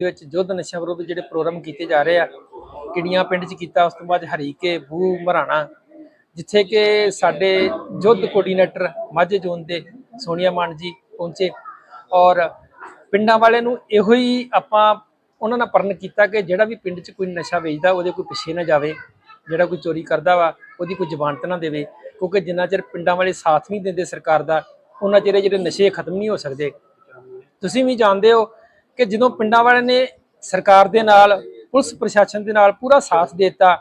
ਦੇ ਵਿੱਚ ਯੁੱਧ ਨਸ਼ਾ ਵਿਰੁੱਧ ਜਿਹੜੇ ਪ੍ਰੋਗਰਾਮ ਕੀਤੇ ਜਾ ਰਹੇ ਆ ਕਿੜੀਆਂ ਪਿੰਡ 'ਚ ਕੀਤਾ, ਉਸ ਤੋਂ ਬਾਅਦ ਹਰੀਕੇ ਬੂ ਮਰਾਣਾ, ਜਿੱਥੇ ਕਿ ਸਾਡੇ ਯੁੱਧ ਕੋਆਰਡੀਨੇਟਰ ਮਾਝੇ ਜ਼ੋਨ ਦੇ ਸੋਨੀਆ ਮਾਨ ਜੀ ਪਹੁੰਚੇ ਔਰ ਪਿੰਡਾਂ ਵਾਲਿਆਂ ਨੂੰ ਇਹੋ ਹੀ ਆਪਾਂ ਉਹਨਾਂ ਨਾਲ ਪਰਨ ਕੀਤਾ ਕਿ ਜਿਹੜਾ ਵੀ ਪਿੰਡ 'ਚ ਕੋਈ ਨਸ਼ਾ ਵੇਚਦਾ, ਉਹਦੇ ਕੋਈ ਪਿੱਛੇ ਨਾ ਜਾਵੇ, ਜਿਹੜਾ ਕੋਈ ਚੋਰੀ ਕਰਦਾ ਵਾ, ਉਹਦੀ ਕੋਈ ਜ਼ਮਾਨਤ ਨਾ ਦੇਵੇ, ਕਿਉਂਕਿ ਜਿੰਨਾ ਚਿਰ ਪਿੰਡਾਂ ਵਾਲੇ ਸਾਥ ਨਹੀਂ ਦਿੰਦੇ ਸਰਕਾਰ ਦਾ, ਉਹਨਾਂ ਚਿਰ ਜਿਹੜੇ ਨਸ਼ੇ ਖਤਮ ਨਹੀਂ ਹੋ ਸਕਦੇ। ਤੁਸੀਂ ਵੀ ਜਾਣਦੇ ਹੋ ਕਿ ਜਦੋਂ ਪਿੰਡਾਂ ਵਾਲਿਆਂ ਨੇ ਸਰਕਾਰ ਦੇ ਨਾਲ, ਪੁਲਿਸ ਪ੍ਰਸ਼ਾਸਨ ਦੇ ਨਾਲ ਪੂਰਾ ਸਾਥ ਦਿੱਤਾ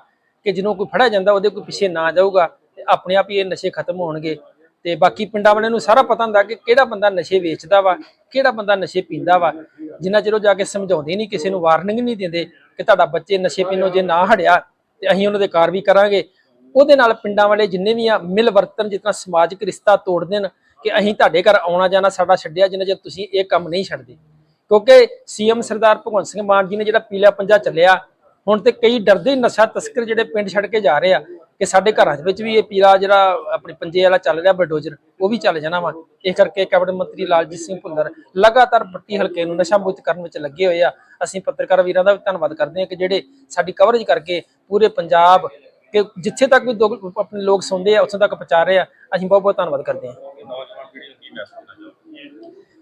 ਕਿ ਜਦੋਂ ਕੋਈ ਫੜਿਆ ਜਾਂਦਾ, ਉਹਦੇ ਕੋਈ ਪਿੱਛੇ ਨਾ ਜਾਊਗਾ ਤੇ ਆਪਣੇ ਆਪ ਹੀ ਇਹ ਨਸ਼ੇ ਖਤਮ ਹੋਣਗੇ। ਤੇ ਬਾਕੀ ਪਿੰਡਾਂ ਵਾਲਿਆਂ ਨੂੰ ਸਾਰਾ ਪਤਾ ਹੁੰਦਾ ਕਿ ਕਿਹੜਾ ਬੰਦਾ ਨਸ਼ੇ ਵੇਚਦਾ ਵਾ, ਕਿਹੜਾ ਬੰਦਾ ਨਸ਼ੇ ਪੀਂਦਾ ਵਾ। ਜਿੰਨਾ ਚਿਰ ਉਹ ਜਾ ਕੇ ਸਮਝਾਉਂਦੇ ਨਹੀਂ, ਕਿਸੇ ਨੂੰ ਵਾਰਨਿੰਗ ਨਹੀਂ ਦਿੰਦੇ ਕਿ ਤੁਹਾਡਾ ਬੱਚੇ ਨਸ਼ੇ ਪੀਣੋਂ ਜੇ ਨਾ ਹਟਿਆ ਤੇ ਅਸੀਂ ਉਹਨਾਂ ਦੇ ਕਾਰਵਾਈ ਕਰਾਂਗੇ। ਉਹਦੇ ਨਾਲ ਪਿੰਡਾਂ ਵਾਲੇ ਜਿੰਨੇ ਵੀ ਆ ਮਿਲ ਵਰਤਨ ਜਿਤਨਾ ਸਮਾਜਿਕ ਰਿਸ਼ਤਾ ਤੋੜ ਦੇਣ ਕਿ ਅਸੀਂ ਤੁਹਾਡੇ ਘਰ ਆਉਣਾ ਜਾਣਾ ਸਾਡਾ ਛੱਡਿਆ, ਜਿੰਨਾ ਚਿਰ ਤੁਸੀਂ ਇਹ ਕੰਮ ਨਹੀਂ ਛੱਡਦੇ। ਕਿਉਂਕਿ ਸੀਐਮ ਸਰਦਾਰ ਭਗਵੰਤ ਸਿੰਘ ਮਾਨ ਜੀ ਨੇ ਜਿਹੜਾ ਪੀਲਾ ਪੰਜਾ ਚੱਲਿਆ ਹੁਣ ਤੇ ਕਈ ਡਰਦੇ ਨਸ਼ਾ ਤਸਕਰ ਜਿਹੜੇ ਪਿੰਡ ਛੱਡ ਕੇ ਜਾ ਰਹੇ ਆ ਕਿ ਸਾਡੇ ਘਰਾਂ ਦੇ ਵਿੱਚ ਵੀ ਇਹ ਪੀਲਾ ਜਿਹੜਾ ਆਪਣੇ ਪੰਜੇ ਵਾਲਾ ਚੱਲ ਰਿਹਾ ਬਲਡੋਜ਼ਰ ਉਹ ਵੀ ਚੱਲ ਜਾਣਾ ਵਾ। ਇਸ ਕਰਕੇ ਕੈਬਨਿਟ ਮੰਤਰੀ ਲਾਲਜੀਤ ਸਿੰਘ ਭੁੱਲਰ ਲਗਾਤਾਰ ਪੱਟੀ ਹਲਕੇ ਨੂੰ ਨਸ਼ਾ ਮੁਕਤ ਕਰਨ ਵਿੱਚ ਲੱਗੇ ਹੋਏ ਆ। ਅਸੀਂ ਪੱਤਰਕਾਰ ਵੀਰਾਂ ਦਾ ਵੀ ਧੰਨਵਾਦ ਕਰਦੇ ਹਾਂ ਕਿ ਜਿਹੜੇ ਸਾਡੀ ਕਵਰੇਜ ਕਰਕੇ ਪੂਰੇ ਪੰਜਾਬ ਕਿ ਜਿੱਥੇ ਤੱਕ ਵੀ ਆਪਣੇ ਲੋਕ ਸੁਣਦੇ ਆ ਉੱਥੇ ਤੱਕ ਪਹੁੰਚਾ ਰਹੇ ਆ। ਅਸੀਂ ਬਹੁਤ ਬਹੁਤ ਧੰਨਵਾਦ ਕਰਦੇ ਹਾਂ।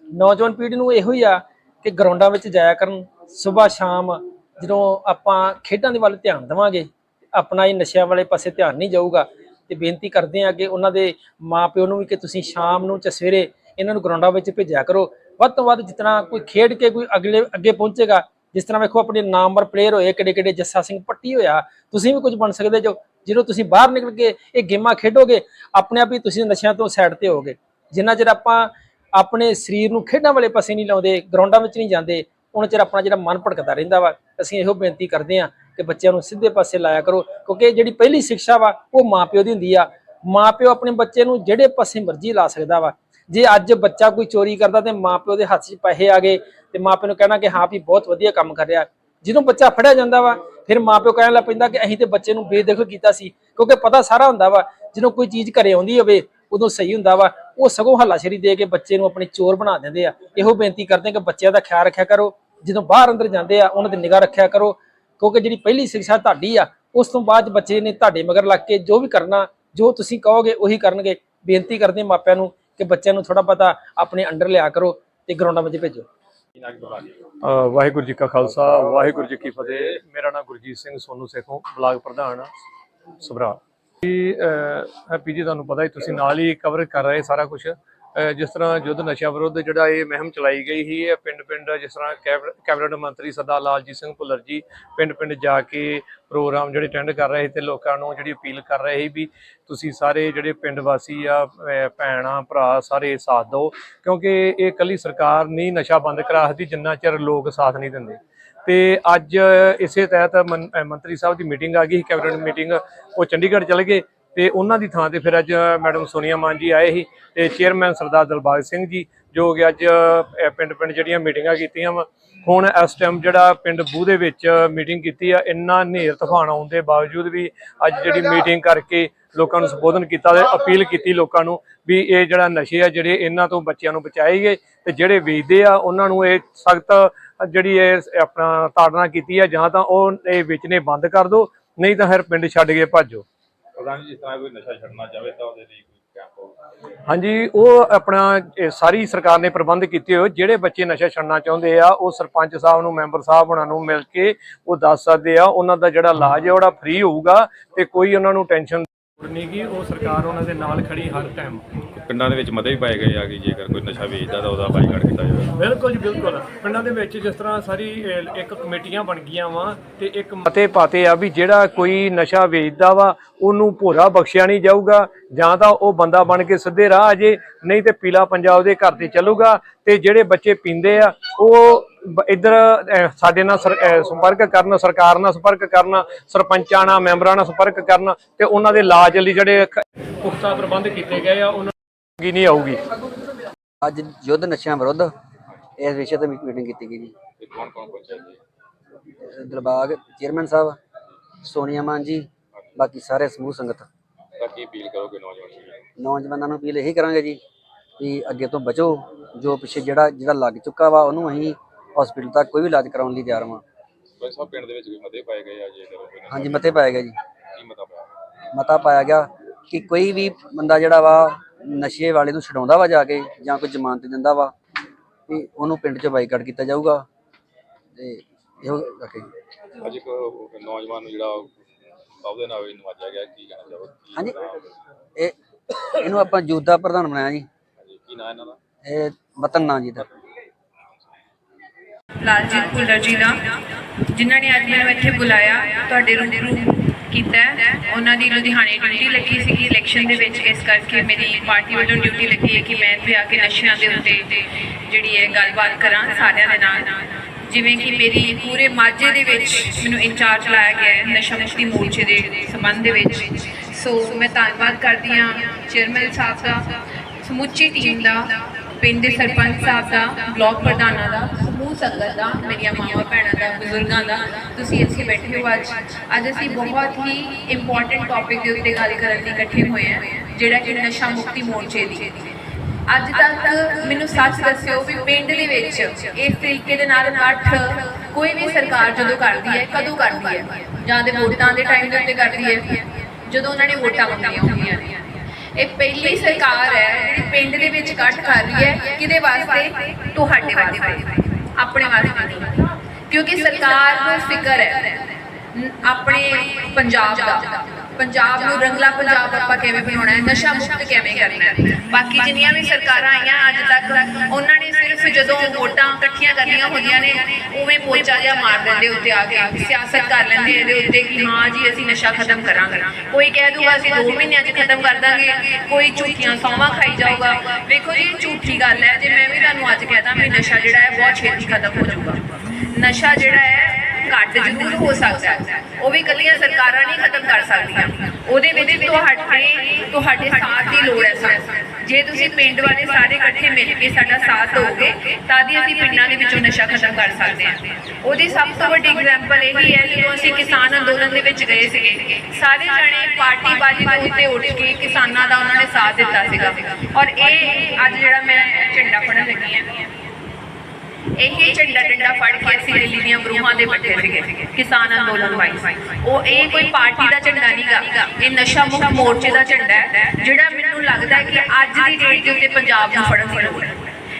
ਨੌਜਵਾਨ ਪੀੜ੍ਹੀ ਨੂੰ ਇਹੋ ਹੀ ਆ ਕਿ ਗਰਾਊਂਡਾਂ ਵਿੱਚ ਜਾਇਆ ਕਰਨ, ਸਵੇਰ ਸ਼ਾਮ ਜਦੋਂ ਆਪਾਂ ਖੇਡਾਂ ਦੇ ਵੱਲ ਧਿਆਨ ਦੇਵਾਂਗੇ, ਆਪਣਾ ਇਹ ਨਸ਼ਿਆਂ ਵਾਲੇ ਪਾਸੇ ਧਿਆਨ ਨਹੀਂ ਜਾਊਗਾ, ਤੇ ਬੇਨਤੀ ਕਰਦੇ ਆ ਕਿ ਉਹਨਾਂ ਦੇ ਮਾਪਿਓ ਨੂੰ ਵੀ ਕਿ ਤੁਸੀਂ ਸ਼ਾਮ ਨੂੰ ਤੇ ਸਵੇਰੇ ਇਹਨਾਂ ਨੂੰ ਗਰਾਊਂਡਾਂ ਵਿੱਚ ਭੇਜਿਆ ਕਰੋ। ਵੱਧ ਤੋਂ ਵੱਧ ਜਿਤਨਾ ਕੋਈ ਖੇਡ ਕੇ ਕੋਈ ਅਗਲੇ, ਅੱਗੇ ਪਹੁੰਚੇਗਾ, ਜਿਸ ਤਰ੍ਹਾਂ ਵੇਖੋ ਆਪਣੇ ਨਾਮਵਰ ਪਲੇਅਰ ਹੋਏ ਕਿਹੜੇ ਕਿਹੜੇ ਜੱਸਾ ਸਿੰਘ ਪੱਟੀ ਹੋਇਆ, ਤੁਸੀਂ ਵੀ ਕੁਝ ਬਣ ਸਕਦੇ ਜੋ, ਜਦੋਂ ਤੁਸੀਂ ਬਾਹਰ ਨਿਕਲ ਕੇ ਇਹ ਗੇਮਾਂ ਖੇਡੋਗੇ, ਆਪਣੇ ਆਪ ਹੀ ਤੁਸੀਂ ਨਸ਼ਿਆਂ ਤੋਂ ਸਾਈਡ ਤੇ ਹੋਗੇ ਜਿੰਨਾ ਚਿਰ ਆਪਾਂ ਆਪਣੇ ਸਰੀਰ ਨੂੰ ਖੇਡਾਂ ਵਾਲੇ ਪਾਸੇ ਨਹੀਂ ਲਾਉਂਦੇ, ਗਰਾਊਂਡਾਂ ਵਿੱਚ ਨਹੀਂ ਜਾਂਦੇ, ਉਹਨਾਂ ਚਿਰ ਆਪਣਾ ਜਿਹੜਾ ਮਨ ਭਟਕਦਾ ਰਹਿੰਦਾ ਵਾ, ਅਸੀਂ ਇਹੋ ਬੇਨਤੀ ਕਰਦੇ ਹਾਂ ਕਿ ਬੱਚਿਆਂ ਨੂੰ ਸਿੱਧੇ ਪਾਸੇ ਲਾਇਆ ਕਰੋ, ਕਿਉਂਕਿ ਜਿਹੜੀ ਪਹਿਲੀ ਸਿੱਖਿਆ ਵਾ, ਉਹ ਮਾਪਿਓ ਦੀ ਹੁੰਦੀ ਆ। ਮਾਪਿਓ ਆਪਣੇ ਬੱਚੇ ਨੂੰ ਜਿਹੜੇ ਪਾਸੇ ਮਰਜ਼ੀ ਲਾ ਸਕਦਾ ਵਾ। ਜੇ ਅੱਜ ਬੱਚਾ ਕੋਈ ਚੋਰੀ ਕਰਦਾ ਤੇ ਮਾਪਿਓ ਦੇ ਹੱਥ 'ਚ ਪੈਸੇ ਆ ਗਏ ਤੇ ਮਾਪਿਓ ਨੂੰ ਕਹਿਣਾ ਕਿ ਹਾਂ ਵੀ ਬਹੁਤ ਵਧੀਆ ਕੰਮ ਕਰ ਰਿਹਾ। ਜਦੋਂ ਬੱਚਾ ਫੜਿਆ ਜਾਂਦਾ ਵਾ, ਫਿਰ ਮਾਪਿਓ ਕਹਿਣ ਲੱਗ ਪੈਂਦਾ ਕਿ ਅਸੀਂ ਤੇ ਬੱਚੇ ਨੂੰ ਬੇਦਖਲ ਕੀਤਾ ਸੀ, ਕਿਉਂਕਿ ਪਤਾ ਸਾਰਾ ਹੁੰਦਾ ਵਾ, ਜਦੋਂ ਕੋਈ ਚੀਜ਼ ਘਰੇ ਆਉਂਦੀ ਹੋਵੇ ਉਦੋਂ ਸਹੀ ਹੁੰਦਾ ਵਾ, ਉਹ ਸਗੋਂ ਹੱਲਾਸ਼ੇਰੀ ਦੇ ਕੇ ਬੱਚੇ ਨੂੰ ਆਪਣੇ ਚੋਰ ਬਣਾ ਦਿੰਦੇ ਆ। ਇਹੋ ਬੇਨਤੀ ਕਰਦੇ ਕਿ ਬੱਚਿਆਂ ਦਾ ਖਿਆਲ ਰੱਖਿਆ ਕਰੋ, ਜਦੋਂ ਬਾਹਰ ਅੰਦਰ ਜਾਂਦੇ ਆ, ਉਹਨਾਂ ਦੀ ਨਿਗਾਹ ਰੱਖਿਆ ਕਰੋ, ਕਿਉਂਕਿ ਜਿਹੜੀ ਪਹਿਲੀ ਸਿੱਖਿਆ ਤੁਹਾਡੀ ਆ, ਉਸ ਤੋਂ ਬਾਅਦ ਬੱਚੇ ਨੇ ਤੁਹਾਡੇ ਮਗਰ ਲੱਗ ਕੇ ਜੋ ਵੀ ਕਰਨਾ, ਜੋ ਤੁਸੀਂ ਕਹੋਗੇ ਉਹੀ ਕਰਨਗੇ। ਬੇਨਤੀ ਕਰਦੇ ਮਾਪਿਆਂ ਨੂੰ ਕਿ ਬੱਚਿਆਂ ਨੂੰ ਥੋੜਾ ਪਤਾ ਆਪਣੇ ਅੰਡਰ ਲਿਆ ਕਰੋ ਤੇ ਗਰਾਊਂਡਾਂ ਵਿੱਚ ਭੇਜੋ। ਵਾਹਿਗੁਰੂ ਜੀ ਕਾ ਖਾਲਸਾ, ਵਾਹਿਗੁਰੂ ਜੀ ਕੀ ਫਤਿਹ। ਮੇਰਾ ਨਾਮ ਗੁਰਜੀਤ ਸਿੰਘ ਸੋਨੂ ਸੇਖੋਂ, ਬਲਾਕ ਪ੍ਰਧਾਨ, ਸਭਰਾ। ਜੀ ਹੈਪੀ ਜੀ, ਤੁਹਾਨੂੰ ਪਤਾ ਹੀ ਤੁਸੀਂ ਨਾਲ ਹੀ ਕਵਰ ਕਰ ਰਹੇ ਸਾਰਾ ਕੁਝ ਜਿਸ ਤਰ੍ਹਾਂ ਯੁੱਧ ਨਸ਼ਿਆਂ ਵਿਰੁੱਧ ਜਿਹੜਾ ਇਹ ਮੁਹਿੰਮ ਚਲਾਈ ਗਈ ਸੀ, ਇਹ ਪਿੰਡ ਪਿੰਡ ਜਿਸ ਤਰ੍ਹਾਂ ਕੈਬ- ਕੈਬਨਿਟ ਮੰਤਰੀ ਸਰਦਾਰ ਲਾਲਜੀਤ ਸਿੰਘ ਭੁੱਲਰ ਜੀ ਪਿੰਡ ਪਿੰਡ ਜਾ ਕੇ ਪ੍ਰੋਗਰਾਮ ਜਿਹੜੇ ਅਟੈਂਡ ਕਰ ਰਹੇ ਸੀ ਤੇ ਲੋਕਾਂ ਨੂੰ ਜਿਹੜੀ ਅਪੀਲ ਕਰ ਰਹੇ ਸੀ ਵੀ ਤੁਸੀਂ ਸਾਰੇ ਜਿਹੜੇ ਪਿੰਡ ਵਾਸੀ ਆ, ਅਹ, ਭੈਣਾਂ, ਭਰਾ ਸਾਰੇ ਸਾਥ ਦਿਓ। ਕਿਉਂਕਿ ਇਹ ਇਕੱਲੀ ਸਰਕਾਰ ਨਹੀਂ, ਨਸ਼ਾ ਬੰਦ ਕਰਾ ਸਕਦੀ ਜਿੰਨਾ ਚਿਰ ਲੋਕ ਸਾਥ ਨਹੀਂ ਦਿੰਦੇ। ਤੇ ਅੱਜ ਇਸੇ ਤਹਿਤ ਮੰਤਰੀ ਸਾਹਿਬ ਦੀ ਮੀਟਿੰਗ ਆ ਗਈ ਸੀ ਕੈਬਨਿਟ ਮੀਟਿੰਗ, ਉਹ ਚੰਡੀਗੜ੍ਹ ਚਲੇ ਗਏ ਤੇ ਉਹਨਾਂ ਦੀ ਥਾਂ ਤੇ ਫਿਰ ਅੱਜ ਮੈਡਮ ਸੋਨੀਆ ਮਾਨ ਜੀ ਆਏ ਸੀ ਤੇ ਚੇਅਰਮੈਨ ਸਰਦਾਰ ਦਿਲਬਾਗ ਸਿੰਘ ਜੀ, ਜੋ ਕਿ ਅੱਜ ਪਿੰਡ ਪਿੰਡ ਜਿਹੜੀਆਂ ਮੀਟਿੰਗਾਂ ਕੀਤੀਆਂ ਵਾ, ਹੁਣ ਇਸ ਟਾਈਮ ਜਿਹੜਾ ਪਿੰਡ ਬੂ ਦੇ ਵਿੱਚ ਮੀਟਿੰਗ ਕੀਤੀ ਆ, ਇੰਨਾ ਹਨੇਰ ਤੂਫਾਨ ਆਉਣ ਦੇ ਬਾਵਜੂਦ ਵੀ ਅੱਜ ਜਿਹੜੀ ਮੀਟਿੰਗ ਕਰਕੇ ਲੋਕਾਂ ਨੂੰ ਸੰਬੋਧਨ ਕੀਤਾ ਤੇ ਅਪੀਲ ਕੀਤੀ ਲੋਕਾਂ ਨੂੰ ਵੀ ਇਹ ਜਿਹੜਾ ਨਸ਼ੇ ਆ, ਜਿਹੜੇ ਇਹਨਾਂ ਤੋਂ ਬੱਚਿਆਂ ਨੂੰ ਬਚਾਏ ਗਏ ਤੇ ਜਿਹੜੇ ਵੇਚਦੇ ਆ, ਉਹਨਾਂ ਨੂੰ ਇਹ ਸਖਤ ਜਿਹੜੀ ਇਹ ਆਪਣਾ ਤਾੜਨਾ ਕੀਤੀ ਆ ਜਾਂ ਤਾਂ ਉਹ ਇਹ ਵੇਚਣੇ ਬੰਦ ਕਰ ਦਿਓ ਨਹੀਂ ਤਾਂ ਫਿਰ ਪਿੰਡ ਛੱਡ ਕੇ ਭੱਜੋ। ਪ੍ਰਧਾਨ ਜੀ ਜਿਸ ਤਰ੍ਹਾਂ ਕੋਈ ਨਸ਼ਾ ਛੱਡਣਾ ਚਾਹਵੇ ਤਾਂ ਉਹਦੇ ਲਈ ਕੋਈ ਕੈਂਪ ਹੋਊਗਾ ਹਾਂਜੀ ਉਹ ਆਪਣਾ ਸਾਰੀ ਸਰਕਾਰ ਨੇ ਪ੍ਰਬੰਧ ਕੀਤੇ ਹੋਏ ਜਿਹੜੇ ਬੱਚੇ ਨਸ਼ਾ ਛੱਡਣਾ ਚਾਹੁੰਦੇ ਆ ਉਹ ਸਰਪੰਚ ਸਾਹਿਬ ਨੂੰ ਮੈਂਬਰ ਸਾਹਿਬ ਉਹਨਾਂ ਨੂੰ ਮਿਲ ਕੇ ਉਹ ਦੱਸ ਸਕਦੇ ਆ ਉਹਨਾਂ ਦਾ ਜਿਹੜਾ ਇਲਾਜ ਹੈ ਉਹਦਾ ਫ੍ਰੀ ਹੋਊਗਾ ਤੇ ਕੋਈ ਉਹਨਾਂ ਨੂੰ ਟੈਨਸ਼ਨ ਨਹੀਂ ਗੀ ਉਹ ਸਰਕਾਰ ਉਹਨਾਂ ਦੇ ਨਾਲ ਖੜੀ ਹਰ ਟਾਈਮ ਪਿੰਡਾਂ ਦੇ ਵਿੱਚ ਮਤੇ ਵੀ ਪਾਏ ਗਏ ਆ ਕਿ ਜੇਕਰ ਕੋਈ ਨਸ਼ਾ ਵੇਚਦਾ ਤਾਂ ਉਹਦਾ ਬਾਈਕਾਟ ਕੀਤਾ ਜਾਵੇ। ਬਿਲਕੁਲ ਜੀ ਬਿਲਕੁਲ। ਪਿੰਡਾਂ ਦੇ ਵਿੱਚ ਜਿਸ ਤਰ੍ਹਾਂ ਸਾਰੀ ਇੱਕ ਕਮੇਟੀਆਂ ਬਣ ਗਈਆਂ ਵਾ ਤੇ ਇੱਕ ਮਤੇ ਪਾਤੇ ਆ ਵੀ ਜਿਹੜਾ ਕੋਈ ਨਸ਼ਾ ਵੇਚਦਾ ਵਾ ਉਹਨੂੰ ਭੋਰਾ ਬਖਸ਼ਿਆ ਨਹੀਂ ਜਾਊਗਾ ਜਾਂ ਤਾਂ ਉਹ ਬੰਦਾ ਬਣ ਕੇ ਸਿੱਧੇ ਰਾਹ ਆ ਜੇ ਨਹੀਂ ਤੇ ਪੀਲਾ ਪੰਜਾਬ ਦੇ ਘਰ ਤੇ ਚੱਲੂਗਾ ਤੇ ਜਿਹੜੇ ਬੱਚੇ ਪੀਂਦੇ ਆ ਉਹ ਬ- ਇੱਧਰ ਅਹ, ਸਾਡੇ ਨਾਲ ਸਰ- ਅਹ, ਸੰਪਰਕ ਕਰਨ ਸਰਕਾਰ ਨਾਲ ਸੰਪਰਕ ਕਰਨ ਸਰਪੰਚਾਂ ਨਾਲ ਮੈਂਬਰਾਂ ਨਾਲ ਸੰਪਰਕ ਕਰਨ ਤੇ ਉਹਨਾਂ ਦੇ ਇਲਾਜ ਲਈ ਜਿਹੜੇ ਖ- ਪੁਖਤਾ ਪ੍ਰਬੰਧ ਕੀਤੇ ਗਏ ਆ ਉਹਨਾਂ ਕੀ ਨਹੀਂ ਆਊਗੀ? ਅੱਜ ਯੁੱਧ ਨਸ਼ਿਆਂ ਵਿਰੁੱਧ ਇਸ ਵਿਸ਼ੇ ਤੇ ਮੀਟਿੰਗ ਕੀਤੀ ਗਈ ਜੀ। ਤੇ ਕੌਣ ਕੌਣ ਪਹੁੰਚਿਆ ਜੀ ਦਿਲਬਾਗ ਚੇਅਰਮੈਨ ਸਾਹਿਬ ਸੋਨੀਆ ਮਾਨ ਜੀ ਬਾਕੀ ਸਾਰੇ ਸਮੂਹ ਸੰਗਤ। ਤਾਂ ਕੀ ਅਪੀਲ ਕਰੋਗੇ ਨੌਜਵਾਨ ਨੂੰ? ਅਪੀਲ ਇਹੀ ਕਰਾਂਗੇ ਜੀ ਵੀ ਅੱਗੇ ਤੋਂ ਬਚੋ। ਜੋ ਪਿੱਛੇ ਜਿਹੜਾ ਜਿਹੜਾ ਲੱਗ ਚੁੱਕਾ ਵਾ ਉਹਨੂੰ ਅਸੀਂ ਹਸਪੀਟਲ ਤੱਕ ਕੋਈ ਵੀ ਇਲਾਜ ਕਰਾਉਣ ਲਈ ਤਿਆਰ ਹਾਂ ਭਾਈ ਸਾਹਿਬ ਪਿੰਡ ਦੇ ਵਿੱਚ ਕੋਈ ਮਤੇ ਪਾਏ ਗਏ ਆ ਹਾਂਜੀ ਮਤੇ ਪਾਇਆ ਗਿਆ ਜੀ। ਕੀ ਮਤਾ ਪਾਇਆ? ਮਤਾ ਪਾਇਆ ਗਿਆ ਕਿ ਕੋਈ ਵੀ ਬੰਦਾ ਜਿਹੜਾ ਵਾ ਨਸ਼ੇ ਵਾਲੇ ਨੂੰ ਛਡਾਉਂਦਾ ਵਾ ਜਾ ਕੇ ਜਾਂ ਕੋਈ ਜ਼ਮਾਨਤ ਦਿੰਦਾ ਵਾ ਕਿ ਉਹਨੂੰ ਪਿੰਡ 'ਚ ਬਾਈਕਾਟ ਕੀਤਾ ਜਾਊਗਾ ਤੇ ਇਹੋ ਰੱਖੇ। ਅੱਜ ਇੱਕ ਨੌਜਵਾਨ ਨੂੰ ਜਿਹੜਾ ਉਹਦੇ ਨਾਲ ਵੀ ਨਵਾਜਿਆ ਗਿਆ ਕੀ ਕਹਿਣਾ ਚਾਹੋ ਹਾਂਜੀ। ਇਹ ਇਹਨੂੰ ਆਪਾਂ ਯੂਥ ਦਾ ਪ੍ਰਧਾਨ ਬਣਾਇਆ ਜੀ। ਹਾਂਜੀ ਕੀ ਨਾਂ ਇਹਨਾਂ ਦਾ? ਇਹ ਵਤਨ ਨਾਂ ਜੀ ਦਾ। ਲਾਲਜੀਤ ਭੁੱਲਰ ਜੀ ਦਾ ਜਿਨ੍ਹਾਂ ਨੇ ਅੱਜ ਮੈਨੂੰ ਇੱਥੇ ਬੁਲਾਇਆ ਤੁਹਾਡੇ ਰੂਬਰੂ ਕੀਤਾ ਉਹਨਾਂ ਦੀ ਲੁਧਿਆਣੇ ਡਿਊਟੀ ਲੱਗੀ ਸੀਗੀ ਇਲੈਕਸ਼ਨ ਦੇ ਵਿੱਚ। ਇਸ ਕਰਕੇ ਮੇਰੀ ਪਾਰਟੀ ਵੱਲੋਂ ਡਿਊਟੀ ਲੱਗੀ ਹੈ ਕਿ ਮੈਂ ਇੱਥੇ ਆ ਕੇ ਨਸ਼ਿਆਂ ਦੇ ਉੱਤੇ ਜਿਹੜੀ ਹੈ ਗੱਲਬਾਤ ਕਰਾਂ ਸਾਰਿਆਂ ਦੇ ਨਾਲ। ਜਿਵੇਂ ਕਿ ਮੇਰੀ ਪੂਰੇ ਮਾਝੇ ਦੇ ਵਿੱਚ ਮੈਨੂੰ ਇੰਚਾਰਜ ਲਾਇਆ ਗਿਆ ਹੈ ਨਸ਼ਾ ਮੁਕਤੀ ਮੋਰਚੇ ਦੇ ਸੰਬੰਧ ਦੇ ਵਿੱਚ। ਸੋ ਮੈਂ ਧੰਨਵਾਦ ਕਰਦੀ ਹਾਂ ਚੇਅਰਮੈਨ ਸਾਹਿਬ ਦਾ, ਸਮੁੱਚੀ ਟੀਮ ਦਾ, ਪਿੰਡ ਦੇ ਸਰਪੰਚ ਸਾਹਿਬ ਦਾ ਬਲਾਕ ਪ੍ਰਧਾਨਾਂ ਦਾ। ਸਮੂਹ ਸੰਗਤ ਦਾ ਮੇਰੀਆਂ ਮਾਵਾਂ ਭੈਣਾਂ ਦਾ, ਬਜ਼ੁਰਗਾਂ ਦਾ, ਤੁਸੀਂ ਇੱਥੇ ਬੈਠੇ ਹੋ ਅੱਜ। ਅੱਜ ਅਸੀਂ ਬਹੁਤ ਹੀ ਇੰਪੋਰਟੈਂਟ ਟੌਪਿਕ ਦੇ ਉੱਤੇ ਗੱਲ ਕਰਨ ਲਈ ਇਕੱਠੇ ਹੋਏ ਹਾਂ, ਜਿਹੜਾ ਕਿ ਨਸ਼ਾ ਮੁਕਤੀ ਮੋਰਚੇ ਦੀ। ਅੱਜ ਤੱਕ ਮੈਨੂੰ ਸੱਚ ਦੱਸਿਓ ਵੀ ਪਿੰਡ ਦੇ ਵਿੱਚ ਇਸ ਤਰੀਕੇ ਦੇ ਨਾਲ ਇਕੱਠ ਕੋਈ ਵੀ ਸਰਕਾਰ ਜਦੋਂ ਕਰਦੀ ਹੈ, ਕਦੋਂ ਕਰਦੀ ਹੈ? ਜਾਂ ਦੇ ਵੋਟਾਂ ਦੇ ਟਾਈਮ ਦੇ ਉੱਤੇ ਕਰਦੀ ਹੈ? ਜਦੋਂ ਉਹਨਾਂ ਨੇ ਵੋਟਾਂ ਮੰਗੀਆਂ ਹੁੰਦੀਆਂ ਨੇ। ਇਹ ਪਹਿਲੀ ਸਰਕਾਰ ਹੈ ਜਿਹੜੀ ਪਿੰਡ ਦੇ ਵਿੱਚ ਇਕੱਠ ਕਰ ਰਹੀ ਹੈ, ਕਿਹਦੇ ਵਾਸਤੇ? ਤੁਹਾਡੇ ਵਾਸਤੇ। ਆਪਣੇ ਵਾਸਤੇ ਨਹੀਂ ਕਿਉਂਕਿ ਸਰਕਾਰ ਨੂੰ ਫਿਕਰ ਹੈ ਆਪਣੇ ਪੰਜਾਬ ਦਾ। ਪੰਜਾਬ ਨੂੰ ਰੰਗਲਾ ਪੰਜਾਬ ਆਪਾਂ ਕਿਵੇਂ ਬਣਾਉਣਾ ਹੈ? ਨਸ਼ਾ ਮੁਕਤ ਕਿਵੇਂ ਕਰਨਾ ਹੈ? ਬਾਕੀ ਜਿੰਨੀਆਂ ਵੀ ਸਰਕਾਰਾਂ ਆਈਆਂ ਅੱਜ ਤੱਕ, ਉਹਨਾਂ ਸਿਰਫ ਜਦੋਂ ਵੋਟਾਂ ਇਕੱਠੀਆਂ ਕਰਨੀਆਂ ਹੁੰਦੀਆਂ ਨੇ, ਉਵੇਂ ਪੋਚਾ ਜਿਹਾ ਮਾਰ ਦਿੰਦੇ ਉੱਤੇ ਆ ਕੇ, ਸਿਆਸਤ ਕਰ ਲੈਂਦੇ ਇਹਦੇ ਉੱਤੇ ਕਿ ਹਾਂ ਜੀ, ਅਸੀਂ ਨਸ਼ਾ ਖਤਮ ਕਰਾਂਗੇ। ਕੋਈ ਕਹਿ ਦੂਗਾ, ਅਸੀਂ 2 ਮਹੀਨਿਆਂ 'ਚ ਖਤਮ ਕਰ ਦਾਂਗੇ, ਕੋਈ ਝੂਠੀਆਂ ਸੌਵਾਂ ਖਾਈ ਜਾਊਗਾ। ਵੇਖੋ ਜੀ, ਝੂਠੀ ਗੱਲ ਹੈ, ਜੇ ਮੈਂ ਵੀ ਤੁਹਾਨੂੰ ਅੱਜ ਕਹਿਦਾ ਵੀ ਨਸ਼ਾ ਜਿਹੜਾ ਹੈ ਬਹੁਤ ਛੇਤੀ ਖਤਮ ਹੋ ਜਾਊਗਾ। ਨਸ਼ਾ ਜਿਹੜਾ ਹੈ ਘੱਟ ਜ਼ਰੂਰ ਹੋ ਸਕਦਾ ਹੈ। ਉਹ ਵੀ ਕੱਲੀਆਂ ਸਰਕਾਰਾਂ ਨਹੀਂ ਖਤਮ ਕਰ ਸਕਦੀਆਂ। ਉਹਦੇ ਵਿੱਚ ਤੁਹਾਡੇ ਤੁਹਾਡੇ ਸਾਥ ਦੀ ਲੋੜ ਹੈ ਸਾਨੂੰ। ਜੇ ਤੁਸੀਂ ਪਿੰਡ ਵਾਲੇ ਸਾਰੇ ਇਕੱਠੇ ਮਿਲ ਕੇ ਸਾਡਾ ਸਾਥ ਦੋਗੇ ਤਾਂ ਦੀ ਅਸੀਂ ਪਿੰਡਾਂ ਦੇ ਵਿੱਚੋਂ ਨਸ਼ਾ ਖਤਮ ਕਰ ਸਕਦੇ ਹਾਂ। ਉਹਦੀ ਸਭ ਤੋਂ ਵੱਡੀ ਐਗਜ਼ਾਮਪਲ ਇਹੀ ਹੈ, ਜਦੋਂ ਅਸੀਂ ਕਿਸਾਨ ਅੰਦੋਲਨ ਦੇ ਵਿੱਚ ਗਏ ਸੀਗੇ, ਸਾਰੇ ਜਾਣੇ ਪਾਰਟੀ ਬਾਜੀ ਦੇ ਉੱਤੇ ਉੱਠ ਕੇ ਕਿਸਾਨਾਂ ਦਾ ਉਹਨਾਂ ਨੇ ਸਾਥ ਦਿੱਤਾ ਸੀਗਾ। ਔਰ ਇਹ ਅੱਜ ਜਿਹੜਾ ਮੈਂ ਝੰਡਾ ਫੜਨ ਲੱਗੀ ਹਾਂ ਇਹ ਝੰਡਾ ਡੰਡਾ ਫੜ ਕੇ ਅਸੀਂ ਦਿੱਲੀ ਦੀਆਂ ਬਰੂਹਾਂ ਦੇ ਬੱਠੇ ਸੀਗੇ, ਕਿਸਾਨ ਅੰਦੋਲਨ ਵਾਈਸ ਉਹ ਇਹ ਕੋਈ ਪਾਰਟੀ ਦਾ ਝੰਡਾ ਨਹੀਂਗਾ ਇਹ ਨਸ਼ਾ ਮੁਕਤ ਮੋਰਚੇ ਦਾ ਝੰਡਾ ਹੈ, ਜਿਹੜਾ ਮੈਨੂੰ ਲੱਗਦਾ ਹੈ ਕਿ ਅੱਜ ਦੀ ਡੇਟ ਦੇ ਉੱਤੇ ਪੰਜਾਬ ਨੂੰ ਫੜਨ ਦੀ ਲੋੜ ਹੈ।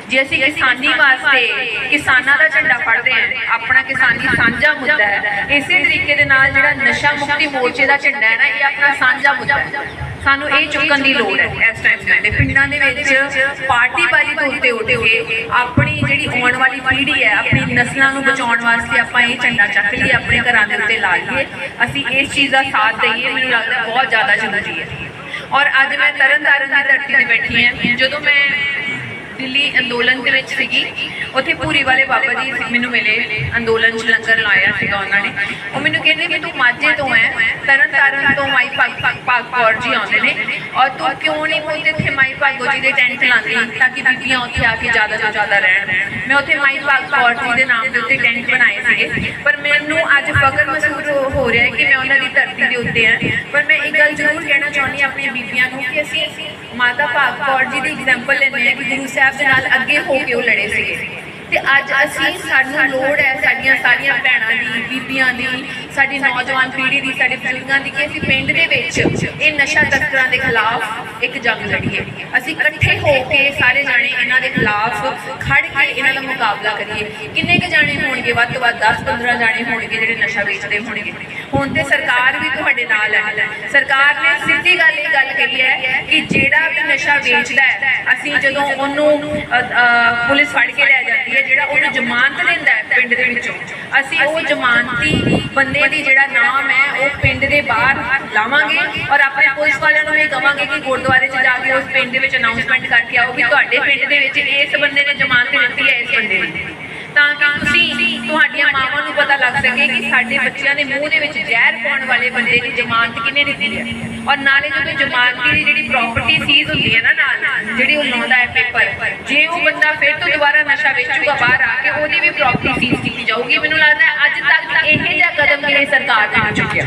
ਜੇ ਅਸੀਂ ਕਿਸਾਨੀ ਵਾਸਤੇ ਕਿਸਾਨਾਂ ਦਾ ਝੰਡਾ ਫੜਦੇ ਹਾਂ, ਆਪਣਾ ਕਿਸਾਨੀ ਸਾਂਝਾ ਮੁੱਦਾ ਹੈ, ਇਸੇ ਤਰੀਕੇ ਦੇ ਨਾਲ ਜਿਹੜਾ ਨਸ਼ਾ ਮੁਕਤੀ ਮੋਰਚੇ ਦਾ ਝੰਡਾ ਹੈ ਨਾ, ਇਹ ਆਪਣਾ ਸਾਂਝਾ ਮੁੱਦਾ ਹੈ। ਸਾਨੂੰ ਇਹ ਚੁੱਕਣ ਦੀ ਲੋੜ ਹੈ ਇਸ ਟਾਈਮ ਤੇ ਪਿੰਡਾਂ ਦੇ ਵਿੱਚ ਪਾਰਟੀ ਬਾਜੀ ਤੋਂ ਉੱਤੇ ਉੱਠ ਕੇ ਆਪਣੀ ਜਿਹੜੀ ਆਉਣ ਵਾਲੀ ਪੀੜ੍ਹੀ ਹੈ, ਆਪਣੀ ਨਸਲਾਂ ਨੂੰ ਬਚਾਉਣ ਵਾਸਤੇ ਆਪਾਂ ਇਹ ਝੰਡਾ ਚੱਕ ਲਈਏ, ਆਪਣੇ ਘਰਾਂ ਦੇ ਉੱਤੇ ਲਾ ਲਈਏ। ਅਸੀਂ ਇਸ ਚੀਜ਼ ਦਾ ਸਾਥ ਦਈਏ, ਮੈਨੂੰ ਲੱਗਦਾ ਬਹੁਤ ਜ਼ਿਆਦਾ ਜ਼ਰੂਰੀ ਹੈ। ਔਰ ਅੱਜ ਮੈਂ ਤਰਨਤਾਰਨ ਦੀ ਧਰਤੀ ਤੇ ਬੈਠੀ ਹਾਂ। ਜਦੋਂ ਮੈਂ ਦਿੱਲੀ ਅੰਦੋਲਨ ਦੇ ਵਿੱਚ ਸੀਗੀ, ਉੱਥੇ ਪੂਰੀ ਵਾਲੇ ਬਾਬਾ ਜੀ ਮੈਨੂੰ ਮਿਲੇ, ਅੰਦੋਲਨ ਚ ਲੰਗਰ ਲਾਇਆ ਸੀਗਾ ਉਹਨਾਂ ਨੇ। ਉਹ ਮੈਨੂੰ ਕਹਿੰਦੇ ਕਿ ਤੂੰ ਮਾਝੇ ਤੋਂ ਹੈ ਤਰਨ ਤਾਰਨ ਤੋਂ ਮਾਈ ਭਾਗ ਕੌਰ ਜੀ ਆਉਂਦੇ ਨੇ। ਔਰ ਤੂੰ ਕਿਉਂ ਨਹੀਂ ਪੁੱਤ ਇੱਥੇ ਮਾਈ ਭਾਗੋ ਜੀ ਦੇ ਟੈਂਟ ਲਾਉਂਦੀ? ਤਾਂ ਕਿ ਬੀਬੀਆਂ ਉੱਥੇ ਆ ਕੇ ਜ਼ਿਆਦਾ ਤੋਂ ਜ਼ਿਆਦਾ ਰਹਿਣ ਮੈਂ ਉੱਥੇ ਮਾਈ ਭਾਗ ਕੌਰ ਜੀ ਦੇ ਨਾਮ ਦੇ ਉੱਤੇ ਟੈਂਟ ਬਣਾਏ ਸੀਗੇ। ਪਰ ਮੈਨੂੰ ਅੱਜ ਫਖਰ ਮਹਿਸੂਸ ਹੋ- ਰਿਹਾ ਹੈ ਕਿ ਮੈਂ ਉਹਨਾਂ ਦੀ ਧਰਤੀ ਦੇ ਉੱਤੇ ਹਾਂ। ਪਰ ਮੈਂ ਇੱਕ ਗੱਲ ਜ਼ਰੂਰ ਕਹਿਣਾ ਚਾਹੁੰਦੀ ਹਾਂ ਆਪਣੀਆਂ ਬੀਬੀਆਂ ਨੂੰ ਕਿ ਅਸੀਂ ਮਾਤਾ ਭਾਗ ਕੌਰ ਜੀ ਦੀ ਐਗਜ਼ਾਮਪਲ ਲੈਂਦੇ ਹਾਂ ਕਿ ਗੁਰੂ ਸਾਹਿਬ ਦੇ ਨਾਲ ਅੱਗੇ ਹੋ ਕੇ ਉਹ ਲੜੇ ਸੀਗੇ। ਤੇ ਅੱਜ ਅਸੀਂ, ਸਾਨੂੰ ਲੋੜ ਹੈ ਸਾਡੀਆਂ ਸਾਰੀਆਂ ਭੈਣਾਂ ਦੀ, ਬੀਬੀਆਂ ਦੀ ਸਾਡੀ ਨੌਜਵਾਨ ਪੀੜ੍ਹੀ ਦੀ, ਸਾਡੇ ਬਜ਼ੁਰਗਾਂ ਦੀ ਕਿ ਅਸੀਂ ਪਿੰਡ ਦੇ ਵਿੱਚ ਇਹ ਨਸ਼ਾ ਤਸਕਰਾਂ ਦੇ ਖਿਲਾਫ ਇੱਕ ਜੰਗ ਲੜੀਏ। ਅਸੀਂ ਇਕੱਠੇ ਹੋ ਕੇ ਸਾਰੇ ਜਾਣੇ ਇਹਨਾਂ ਦੇ ਖਿਲਾਫ ਖੜ ਕੇ ਇਹਨਾਂ ਦਾ ਮੁਕਾਬਲਾ ਕਰੀਏ। ਕਿੰਨੇ ਕੁ ਜਾਣੇ ਹੋਣਗੇ? ਵੱਧ ਤੋਂ ਵੱਧ 10 15 ਜਾਣੇ ਹੋਣਗੇ ਜਿਹੜੇ ਨਸ਼ਾ ਵੇਚਦੇ ਹੋਣਗੇ। ਹੁਣ ਤੇ ਸਰਕਾਰ ਵੀ ਤੁਹਾਡੇ ਨਾਲ ਹੈ। ਸਰਕਾਰ ਨੇ ਸਿੱਧੀ ਗੱਲ ਇਹ ਗੱਲ ਕਹੀ ਹੈ ਕਿ ਜਿਹੜਾ ਵੀ ਨਸ਼ਾ ਵੇਚਦਾ ਹੈ, ਅਸੀਂ ਜਦੋਂ ਉਹਨੂੰ ਪੁਲਿਸ ਫੜ ਕੇ ਲੈ ਜਾਂਦੀ ਹੈ, ਜਿਹੜਾ ਉਹਨੂੰ ਜ਼ਮਾਨਤ ਦਿੰਦਾ ਹੈ ਪਿੰਡ ਦੇ ਵਿੱਚੋਂ, ਅਸੀਂ ਉਹ ਜ਼ਮਾਨਤੀ ਬੰਦੇ ਦੀ ਜਿਹੜਾ ਨਾਮ ਹੈ, ਉਹ ਪਿੰਡ ਦੇ ਬਾਹਰ ਲਾਵਾਂਗੇ ਔਰ ਆਪਣੇ ਪੁਲਿਸ ਵਾਲਿਆਂ ਨੂੰ ਇਹ ਕਵਾਂਗੇ ਕਿ ਗੁਰਦੁਆਰੇ 'ਚ ਜਾ ਕੇ ਉਸ ਪਿੰਡ ਦੇ ਵਿੱਚ ਅਨਾਉਂਸਮੈਂਟ ਕਰਕੇ ਆਓ ਕਿ ਤੁਹਾਡੇ ਪਿੰਡ ਦੇ ਵਿੱਚ ਇਸ ਬੰਦੇ ਨੇ ਜ਼ਮਾਨਤ ਦਿੱਤੀ ਹੈ, ਇਸ ਬੰਦੇ ਨੇ ਤਾਂ ਕਿ ਤੁਸੀਂ ਤੁਹਾਡੀਆਂ ਮਾਵਾਂ ਨੂੰ ਪਤਾ ਲੱਗ ਸਕੇ ਕਿ ਸਾਡੇ ਬੱਚਿਆਂ ਦੇ ਮੂੰਹ ਦੇ ਵਿੱਚ ਜ਼ਹਿਰ ਪਾਉਣ ਵਾਲੇ ਬੰਦੇ ਦੀ ਜ਼ਮਾਨਤ ਕਿਹਨੇ ਦਿੱਤੀ ਹੈ। ਔਰ ਨਾਲੇ ਜਦੋਂ ਜ਼ਮਾਨਤੀ ਦੀ ਜਿਹੜੀ ਪ੍ਰਾਪਰਟੀ ਸੀਜ਼ ਹੁੰਦੀ ਹੈ ਨਾ ਨਾਲ, ਜਿਹੜੀ ਉਹ ਲਾਉਂਦਾ ਹੈ ਪੇਪਰ ਜੇ ਉਹ ਬੰਦਾ ਫਿਰ ਤੋਂ ਦੁਬਾਰਾ ਨਸ਼ਾ ਵੇਚੂਗਾ, ਬਾਹਰ ਆ ਕੇ ਉਹਦੀ ਵੀ ਪ੍ਰਾਪਰਟੀ ਸੀਜ਼ ਕੀਤੀ ਜਾਊਗੀ। ਮੈਨੂੰ ਲੱਗਦਾ ਅੱਜ ਤੱਕ ਇਹ ਜਿਹਾ ਕਦਮ ਕਿਸੇ ਸਰਕਾਰ ਨੇ ਚੁੱਕਿਆ।